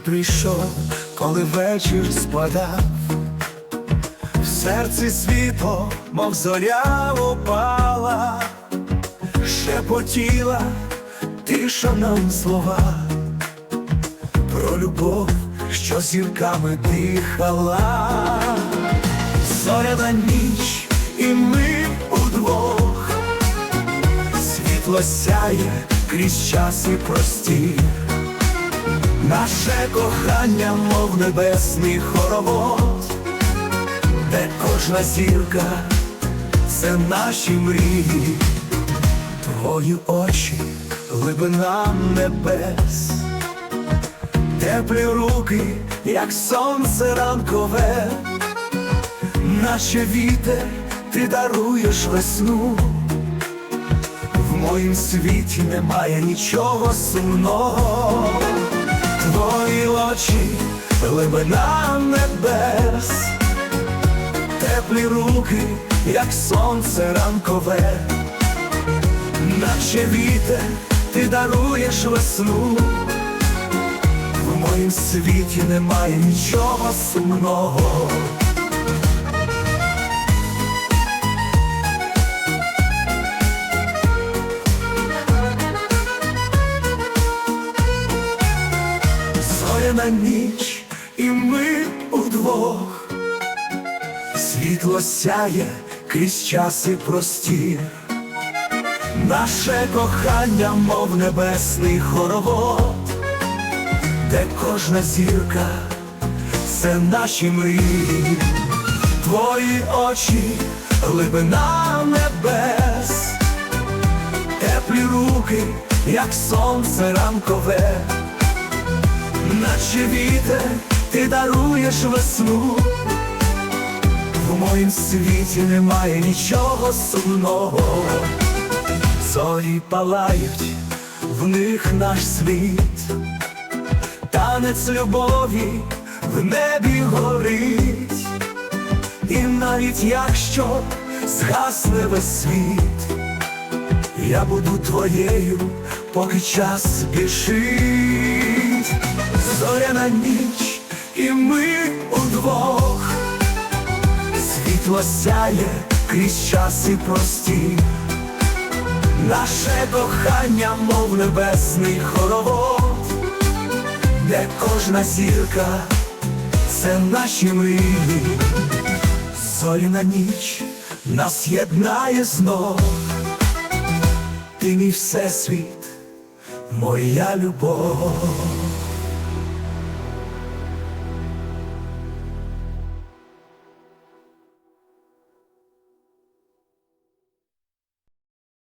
прийшов, коли вечір спадав, в серці світло, мов зоря опала, шепотіла тиша нам слова. Про любов, що зірками дихала, зоряна ніч, і ми удвох, світло сяє крізь час і простір. Наше кохання, мов небесний хоровод, де кожна зірка це наші мрії, твої очі, глибина небес, теплі руки, як сонце ранкове, наче вітер, ти даруєш весну. В моїм світі немає нічого сумного. Очі, глибина небес, теплі руки, як сонце ранкове, наче вітер, ти даруєш весну. В моїм світі немає нічого сумного. Зоряна ніч, і ми удвох, світло сяє крізь час і простір, наше кохання, мов небесний хоровод, де кожна зірка це наші мрії, твої очі, глибина небес, теплі руки, як сонце ранкове наче вітер, ти даруєш весну, в моїм світі немає нічого сумного, зорі палають, в них наш світ, танець любові в небі горить, і навіть якщо згасне весь світ, я буду твоєю, поки час спішить. Зоряна ніч, і ми удвох, світло сяє крізь час і простір, наше кохання, мов небесний хоровод, де кожна зірка це наші мрії, зоряна ніч нас єднає знов, ти мій всесвіт, моя любов.